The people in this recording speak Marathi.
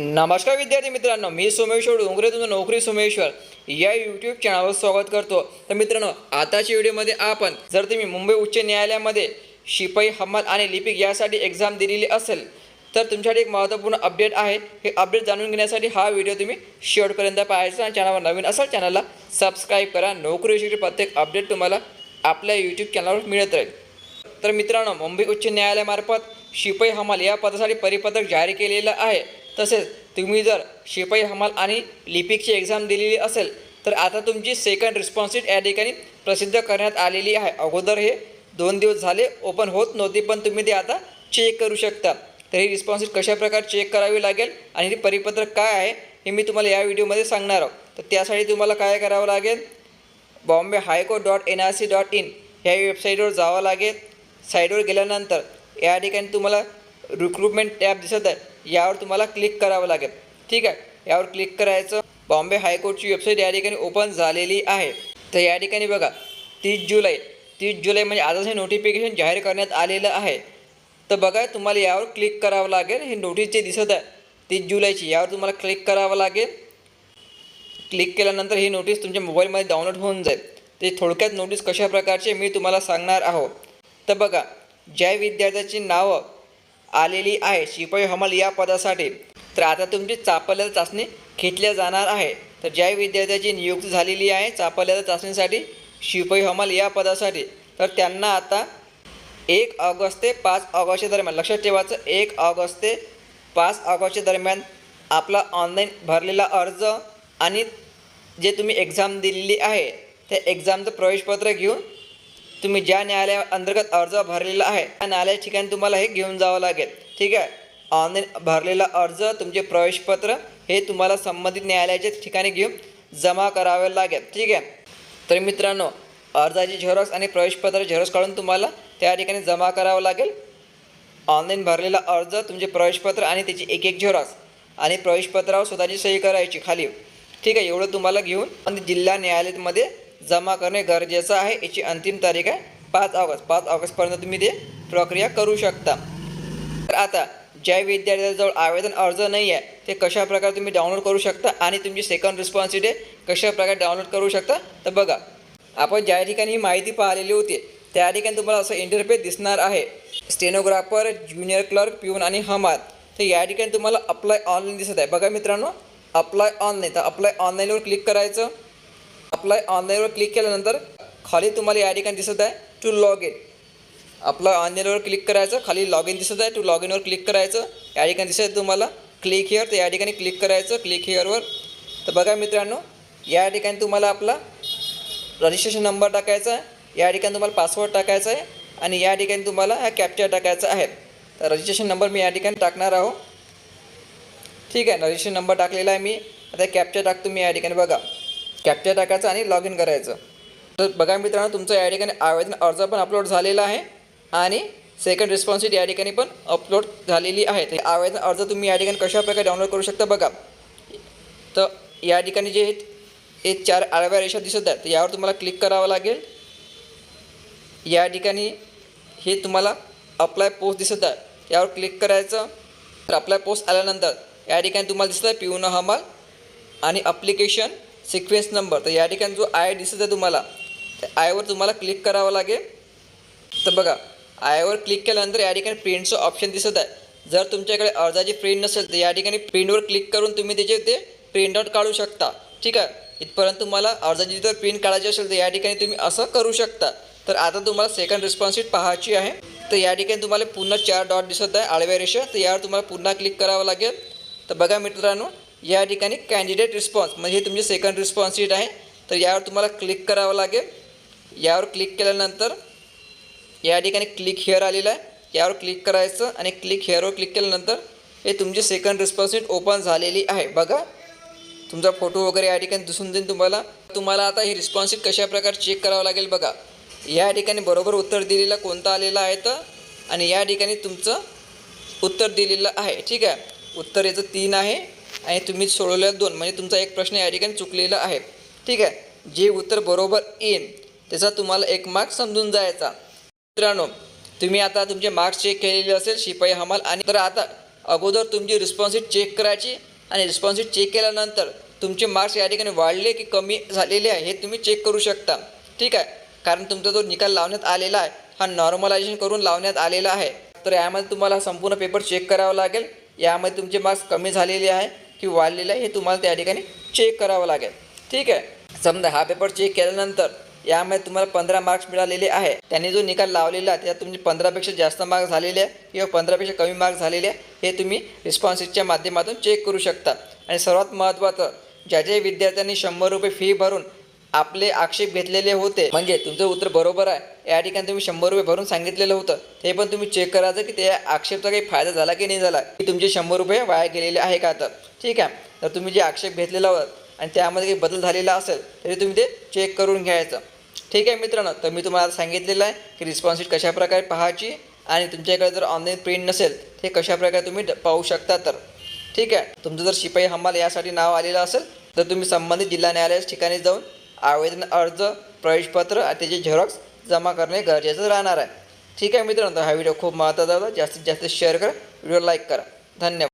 नमस्कार विद्यार्थी मित्रांनो मी सोमेश्वर डोंगरे तुमचं नोकरी सोमेश्वर. या यूट्यूब चॅनलवर स्वागत करतो. तर मित्रांनो आताच्या व्हिडिओमध्ये आपण जर तुम्ही मुंबई उच्च न्यायालयामध्ये शिपाई हमाल आणि लिपिक यासाठी एक्झाम दिलेली असेल तर तुमच्यासाठी एक महत्त्वपूर्ण अपडेट आहे. हे अपडेट जाणून घेण्यासाठी हा व्हिडिओ तुम्ही शेवटपर्यंत पाहायचा आणि चॅनलवर नवीन असाल चॅनलला सबस्क्राईब करा. नोकरीविषयी प्रत्येक अपडेट तुम्हाला आपल्या यूट्यूब चॅनलवर मिळत राहील. तर मित्रांनो मुंबई उच्च न्यायालयामार्फत शिपाई हमाल या पदासाठी परिपत्रक जारी केलेलं आहे. तसेच तुम्ही जर शिपाई हमाल आणि लिपिकची एक्झाम दिलेली असेल तर आता तुमची सेकंड रिस्पॉन्सिट या ठिकाणी प्रसिद्ध करण्यात आलेली आहे. अगोदर हे दोन दिवस झाले ओपन होत नव्हती पण तुम्ही ते आता चेक करू शकता. तर ही रिस्पॉन्सिट कशाप्रकारे चेक करावी लागेल आणि ते परिपत्रक काय आहे हे मी तुम्हाला या व्हिडिओमध्ये सांगणार आहोत. तर त्यासाठी तुम्हाला काय करावं लागेल? Bombay high court dot N R C dot in ह्या वेबसाईटवर जावं लागेल. साईटवर गेल्यानंतर या ठिकाणी तुम्हाला रिक्रुटमेंट टॅब दिसत आहे. यावर तुम्हाला क्लिक करावं लागेल. ठीक आहे? यावर क्लिक करायचं. बॉम्बे हायकोर्टची वेबसाईट या ठिकाणी ओपन झालेली आहे. तर या ठिकाणी बघा तीस जुलै तीस जुलै म्हणजे आजच हे नोटिफिकेशन जाहीर करण्यात आलेलं आहे. तर बघा तुम्हाला यावर क्लिक करावं लागेल. हे नोटीस जे दिसत आहे तीस जुलैची यावर तुम्हाला क्लिक करावं लागेल. क्लिक केल्यानंतर ही नोटीस तुमच्या मोबाईलमध्ये डाउनलोड होऊन जाईल. ते थोडक्यात नोटीस कशा प्रकारचे मी तुम्हाला सांगणार आहोत तर बघा ज्या विद्यार्थ्याची नावं आलेली आहे. शिपाई हमाल या पदासाठी. तर आता तुमची चापल्याला चाचणी घेतल्या जाणार आहे. तर ज्या विद्यार्थ्याची नियुक्ती झालेली आहे चापल्याला चाचणीसाठी शिपाई हमाल या पदासाठी. तर त्यांना आता एक ऑगस्ट ते पाच ऑगस्टच्या दरम्यान लक्षात ठेवायचं एक ऑगस्ट ते पाच ऑगस्टच्या दरम्यान आपला ऑनलाईन भरलेला अर्ज आणि जे तुम्ही एक्झाम दिलेली आहे त्या एक्झामचं प्रवेशपत्र घेऊन तुम्ही ज्या न्यायालया अंतर्गत अर्ज भरलेला आहे त्या न्यायालय ठिकाणी तुम्हाला हे घेऊन जावं लागेल. ठीक आहे? ऑनलाईन भरलेला अर्ज तुमचे प्रवेशपत्र हे तुम्हाला संबंधित न्यायालयाच्या ठिकाणी घेऊन जमा करावे लागेल. ठीक आहे? तर मित्रांनो अर्जाची झेरॉक्स आणि प्रवेशपत्र झेरॉक्स काढून तुम्हाला त्या ठिकाणी जमा करावं लागेल. ऑनलाईन भरलेला अर्ज तुमचे प्रवेशपत्र आणि त्याची एक एक झेरॉक्स आणि प्रवेशपत्रावर स्वतःची सही करायची खाली. ठीक आहे? एवढं तुम्हाला घेऊन आणि जिल्हा न्यायालयामध्ये जमा करणे गरजेचं आहे. याची अंतिम तारीख आहे पाच ऑगस्ट. पाच ऑगस्टपर्यंत तुम्ही ते प्रक्रिया करू शकता. तर आता ज्या विद्यार्थ्याजवळ आवेदन अर्ज नाही आहे ते कशा प्रकारे तुम्ही डाउनलोड करू शकता आणि तुमची सेकंड रिस्पॉन्सिबिलिटी कशाप्रकारे डाउनलोड करू शकता? तर बघा आपण ज्या ठिकाणी ही माहिती पाहिलेली होती त्या ठिकाणी तुम्हाला असं इंटरफेस दिसणार आहे. स्टेनोग्राफर ज्युनियर क्लर्क पिऊन आणि हमाल तर या ठिकाणी तुम्हाला अप्लाय ऑनलाईन दिसत आहे. बघा मित्रांनो अप्लाय ऑनलाईन तर अप्लाय ऑनलाईनवर क्लिक करायचं. अप्लाय ऑनलाईनवर क्लिक केल्यानंतर खाली तुम्हाला या ठिकाणी दिसत आहे टू लॉग इन आपलं ऑनलाईनवर क्लिक करायचं खाली लॉग इन दिसत आहे टू लॉग इनवर क्लिक करायचं. या ठिकाणी दिसत आहे तुम्हाला क्लिक हिअर तर या ठिकाणी क्लिक करायचं क्लिक हिअरवर तर बघा मित्रांनो या ठिकाणी तुम्हाला आपला रजिस्ट्रेशन नंबर टाकायचा आहे या ठिकाणी तुम्हाला पासवर्ड टाकायचा आहे आणि या ठिकाणी तुम्हाला हा कॅप्चर टाकायचा आहे. तर रजिस्ट्रेशन नंबर मी या ठिकाणी टाकणार आहो ठीक आहे रजिस्ट्रेशन नंबर टाकलेला आहे मी. आता कॅप्चर टाकतो मी या ठिकाणी बघा. कॅप्चर टाकायचं आणि लॉग इन करायचं. तर बघा मित्रांनो तुमचं या ठिकाणी आवेदन अर्ज पण अपलोड झालेला आहे आणि सेकंड रिस्पॉन्सिट या ठिकाणी पण अपलोड झालेली आहे. ते आवेदन अर्ज तुम्ही या ठिकाणी कशाप्रकारे डाउनलोड करू शकता बघा. तर या ठिकाणी जे हे चार आडव्या रेषा दिसत आहेत. यावर तुम्हाला क्लिक करावं लागेल. या ठिकाणी हे तुम्हाला अप्लाय पोस्ट दिसत आहे. यावर क्लिक करायचं. तर अप्लाय पोस्ट आल्यानंतर या ठिकाणी तुम्हाला दिसत आहे पिऊन हमाल आणि अप्लिकेशन सिक्वेन्स नंबर तर या ठिकाणी जो आय दिसत आहे तुम्हाला त्या आयवर तुम्हाला क्लिक करावं लागेल. तर बघा आयवर क्लिक केल्यानंतर या ठिकाणी प्रिंटचं ऑप्शन दिसत आहे. जर तुमच्याकडे अर्जाची प्रिंट नसेल तर या ठिकाणी प्रिंटवर क्लिक करून तुम्ही त्याचे ते प्रिंटआउट काढू शकता. ठीक आहे? इथपर्यंत तुम्हाला अर्जाची जर प्रिंट काढायची असेल तर या ठिकाणी तुम्ही असं करू शकता. तर आता तुम्हाला सेकंड रिस्पॉन्सिट पाहायची आहे. तर या ठिकाणी तुम्हाला पुन्हा चार डॉट दिसत आहे आळव्या रेषा तर यावर तुम्हाला पुन्हा क्लिक करावं लागेल. तर बघा मित्रांनो या ठिकाणी कॅन्डिडेट रिस्पॉन्स म्हणजे हे तुमची सेकंड रिस्पॉन्सिट आहे. तर यावर तुम्हाला क्लिक करावं लागेल. यावर क्लिक केल्यानंतर या ठिकाणी क्लिक हेअर आलेलं आहे. यावर क्लिक करायचं आणि क्लिक हेअरवर क्लिक केल्यानंतर हे तुमची सेकंड रिस्पॉन्सिट ओपन झालेली आहे. बघा तुमचा फोटो वगैरे या ठिकाणी दिसून जाईल तुम्हाला. तुम्हाला आता ही रिस्पॉन्स कशा प्रकारे चेक करावं लागेल बघा. या ठिकाणी बरोबर उत्तर दिलेलं कोणतं आलेलं आहे तर? आणि या ठिकाणी तुमचं उत्तर दिलेलं आहे. ठीक आहे? उत्तर याचं तीन आहे. आणि तुम्ही सोडवलेलं दोन. म्हणजे तुमचा एक प्रश्न या ठिकाणी चुकलेला आहे. ठीक आहे? जे उत्तर बरोबर येईल त्याचा तुम्हाला एक मार्क समजून जायचा. मित्रांनो तुम्ही आता तुमचे मार्क्स चेक केलेले असेल शिपाई हमाल आणि तर आता अगोदर तुमची रिस्पॉन्सिट चेक करायची आणि रिस्पॉन्सिट चेक केल्यानंतर तुमचे मार्क्स या ठिकाणी वाढले की कमी झालेले आहे हे तुम्ही चेक करू शकता. ठीक आहे? कारण तुमचा जो निकाल लावण्यात आलेला आहे हा नॉर्मलायझेशन करून लावण्यात आलेला आहे. तर यामध्ये तुम्हाला संपूर्ण पेपर चेक करावा लागेल. यामध्ये तुमचे मार्क्स कमी झालेले आहे. की वाढलेलं आहे हे तुम्हाला त्या ठिकाणी चेक करावं लागेल. ठीक आहे? समजा हा पेपर चेक केल्यानंतर यामध्ये तुम्हाला पंधरा मार्क्स मिळालेले आहे. त्यांनी जो निकाल लावलेला आहे त्यात तुमचे पंधरापेक्षा जास्त मार्क्स झालेले आहे किंवा पंधरापेक्षा कमी मार्क्स झालेले आहे हे तुम्ही रिस्पॉन्सिसच्या माध्यमातून चेक करू शकता. आणि सर्वात महत्त्वाचं ज्या ज्या विद्यार्थ्यांनी शंभर रुपये फी भरून आपले आक्षेप घेतलेले होते म्हणजे तुमचं उत्तर बरोबर आहे. या ठिकाणी तुम्ही शंभर रुपये भरून सांगितलेलं होतं. ते पण तुम्ही चेक करायचं की त्या आक्षेपचा काही फायदा झाला की नाही झाला. की तुमचे शंभर रुपये वाया गेलेले आहे का तर. ठीक आहे. तर तुम्ही जे आक्षेप घेतलेला होता आणि त्यामध्ये काही बदल झालेला असेल तरी तुम्ही ते चेक करून घ्यायचं. ठीक आहे मित्रांनो तर मी तुम्हाला सांगितलेलं आहे की रिस्पॉन्सिट कशाप्रकारे पाहायची आणि तुमच्याकडे जर ऑनलाईन प्रिंट नसेल ते कशाप्रकारे तुम्ही पाहू शकता तर. ठीक आहे. तुमचं जर शिपाई हमाल यासाठी नाव आलेलं असेल तर तुम्ही संबंधित जिल्हा न्यायालयाच्या ठिकाणी जाऊन आवेदन अर्ज प्रवेशपत्र आणि त्याचे झेरॉक्स जमा करणे गरजेचं राहणार आहे. ठीक आहे मित्रांनो तर हा व्हिडिओ खूप महत्त्वाचा होता. जास्तीत जास्त शेअर करा. व्हिडिओ लाईक करा. धन्यवाद.